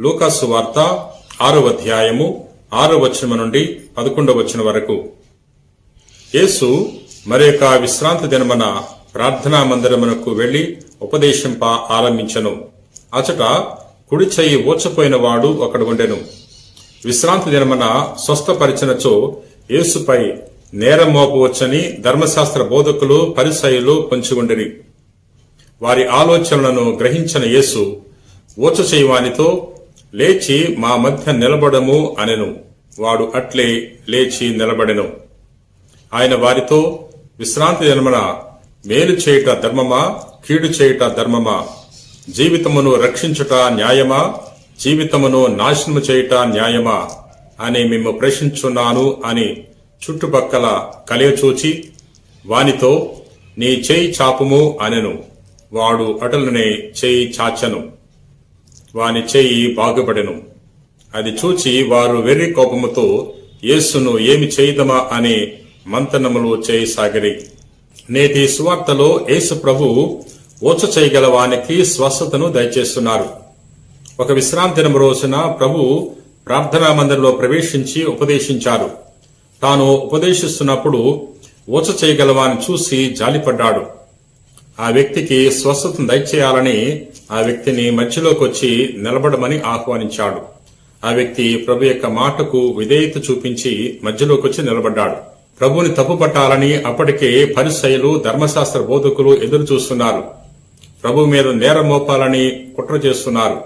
లూకాసు వార్త ఆరో అధ్యాయము ఆరో వచనం నుండి పదకొండవ వచనం వరకు. యేసు మరొక విశ్రాంతి దినమన ప్రార్థనా మందిరమునకు వెళ్ళి ఉపదేశింప ఆరంభించను. అచట కుడి చెయ్యి ఊచపోయిన వాడు ఒకడు ఉండెను విశ్రాంతి దినమన స్వస్థపరిచినచో యేసుపై నేరం మోపవచ్చని ధర్మశాస్త్ర బోధకులు పరిసయులు పొంచిగుండిరి. వారి ఆలోచనలను గ్రహించిన యేసు ఊచ చేయవానితో లేచి మా మధ్య నిలబడము అనెను. వాడు అట్లే లేచి నిలబడెను. ఆయన వారితో విశ్రాంతి జన్మన మేలు చేయుట ధర్మమా? కీడు చేయుట ధర్మమా? జీవితమును రక్షించుట న్యాయమా? జీవితమును నాశనము చేయుట న్యాయమా అని మేము ప్రశ్నించున్నాను అని చుట్టుపక్కల కలియచూచి వానితో నీ చేయి చాపుము అనెను. వాడు అటలునే చేయి చాచెను. వాని చేయి బాగుపడెను. అది చూచి వారు వెర్రి కోపముతో యేసును ఏమి చేయదమా? అని మంతనములు చేయసాగిరి. నేటి సువార్తలో యేసు ప్రభు ఓచ చేయగల వానికి స్వస్థతను దయచేస్తున్నారు. ఒక విశ్రాంతి దినం రోజున ప్రభు ప్రార్థనా మందిరంలో ప్రవేశించి ఉపదేశించారు. తాను ఉపదేశిస్తున్నప్పుడు ఓచ చేయగలవాని చూసి జాలిపడ్డాడు. ఆ వ్యక్తికి స్వస్థతను దయచేయాలని ఆ వ్యక్తిని మధ్యలోకి వచ్చి నిలబడమని ఆహ్వానించాడు. ఆ వ్యక్తి ప్రభు యొక్క మాటకు విధేయత చూపించి మధ్యలోకి వచ్చి నిలబడ్డాడు ప్రభుని తప్పుపట్టాలని అప్పటికే పరిసయలు ధర్మశాస్త్ర బోధకులు ఎదురు చూస్తున్నారు. ప్రభు మీద నేరం మోపాలని కుట్ర చేస్తున్నారు.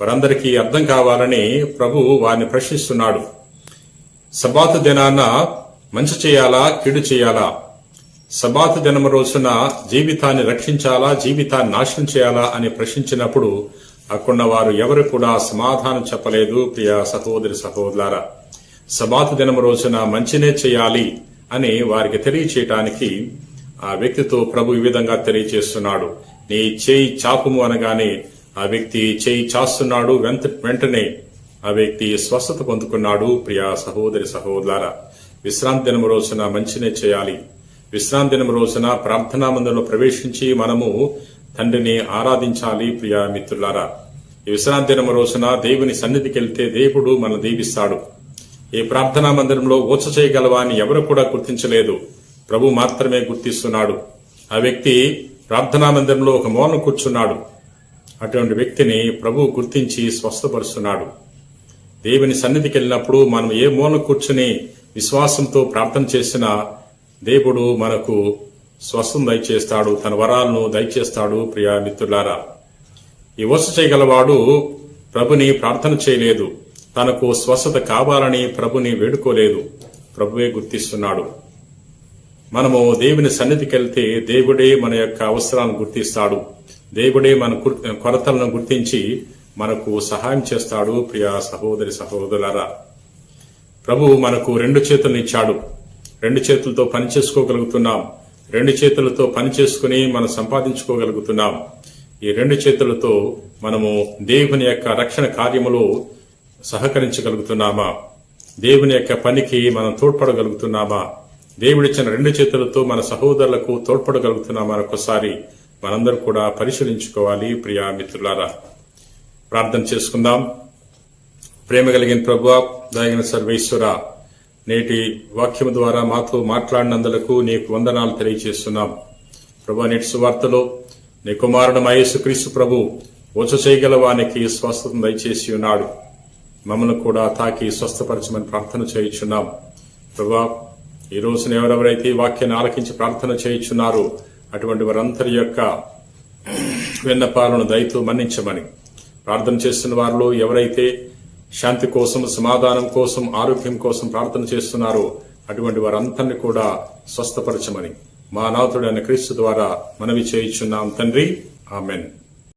వారందరికీ అర్థం కావాలని ప్రభు వారిని ప్రశ్నిస్తున్నాడు. సబాతు దినాన మంచి చేయాలా కీడు చేయాలా? సబాత్ దినము రోజున జీవితాన్ని రక్షించాలా జీవితాన్ని నాశనం చేయాలా అని ప్రశ్నించినప్పుడు అక్కడ వారు ఎవరు కూడా సమాధానం చెప్పలేదు ప్రియ సహోదరి సహోదరులారా. సబాత్ దినము రోజున మంచినే చేయాలి అని వారికి తెలియచేయటానికి ఆ వ్యక్తితో ప్రభు ఈ విధంగా తెలియచేస్తున్నాడు. నీ చేయి చాపుము అనగానే ఆ వ్యక్తి చేయి చాస్తున్నాడు వెంట వెంటనే ఆ వ్యక్తి స్వస్థత పొందుకున్నాడు ప్రియ సహోదరి సహోదరులారా. విశ్రాంతి దినము రోజున మంచినే చేయాలి. విశ్రాంతి దినం రోజున ప్రార్థనా మందిరంలో ప్రవేశించి మనము తండ్రిని ఆరాధించాలి ప్రియ మిత్రులారా. ఈ విశ్రాంతి దినం రోజున దేవుని సన్నిధికి వెళ్తే దేవుడు మన దీవిస్తాడు. ఈ ప్రార్థనా మందిరంలో ఓచ చేయగలవాని ఎవరు కూడా గుర్తించలేదు. ప్రభు మాత్రమే గుర్తిస్తున్నాడు. ఆ వ్యక్తి ప్రార్థనా మందిరంలో ఒక మౌనం కూర్చున్నాడు. అటువంటి వ్యక్తిని ప్రభు గుర్తించి స్వస్థపరుస్తున్నాడు. దేవుని సన్నిధికి వెళ్ళినప్పుడు మనం ఏ మూల కూర్చుని విశ్వాసంతో ప్రార్థన చేసినా దేవుడు మనకు స్వస్థం దయచేస్తాడు తన వరాలను దయచేస్తాడు ప్రియా మిత్రులారా. ఈ వస చేయగలవాడు ప్రభుని ప్రార్థన చేయలేదు. తనకు స్వస్థత కావాలని ప్రభుని వేడుకోలేదు. ప్రభువే గుర్తిస్తున్నాడు. మనము దేవుని సన్నిధికి వెళ్తే దేవుడే మన యొక్క అవసరాలను గుర్తిస్తాడు. దేవుడే మన కు- కొరతలను గుర్తించి మనకు సహాయం చేస్తాడు ప్రియా సహోదరి సహోదరులారా. ప్రభు మనకు రెండు చేతులను ఇచ్చాడు. రెండు చేతులతో పని చేసుకోగలుగుతున్నాం. రెండు చేతులతో పని చేసుకుని మనం సంపాదించుకోగలుగుతున్నాం. ఈ రెండు చేతులతో మనము దేవుని యొక్క రక్షణ కార్యములో సహకరించగలుగుతున్నామా? దేవుని యొక్క పనికి మనం తోడ్పడగలుగుతున్నామా? దేవుడిచ్చిన రెండు చేతులతో మన సహోదరులకు తోడ్పడగలుగుతున్నామా ఒక్కసారి ఒకసారి కూడా పరిశీలించుకోవాలి ప్రియా మిత్రులారా. ప్రార్థన చేసుకుందాం. ప్రేమ కలిగిన ప్రభు దయగిన సర్వేశ్వర నేటి వాక్యం ద్వారా మాతో మాట్లాడినందులకు నీకు వందనాలు తెలియజేస్తున్నాం. ప్రభు నేటి సువార్తలో నీ కుమారుడు మహేసు క్రీస్తు ప్రభు వచ్చ చేయగల వానికి స్వస్థత దయచేసి ఉన్నాడు. మమ్మల్ని కూడా తాకి స్వస్థపరచమని ప్రార్థన చేయుచున్నాం. ప్రభా ఈ రోజున ఎవరెవరైతే ఈ వాక్యాన్ని ఆలకించి ప్రార్థన చేయుచున్నారో అటువంటి వారందరి యొక్క విన్నపాలను దయతో మన్నించమని ప్రార్థన చేస్తున్న వారిలో ఎవరైతే శాంతి కోసం సమాధానం కోసం ఆరోగ్యం కోసం ప్రార్థన చేస్తున్నారో. అటువంటి వారందరినీ కూడా స్వస్థపరచమని మా నాథుడైన క్రీస్తు ద్వారా మనవి చేయించున్నాం తండ్రి. ఆమెన్.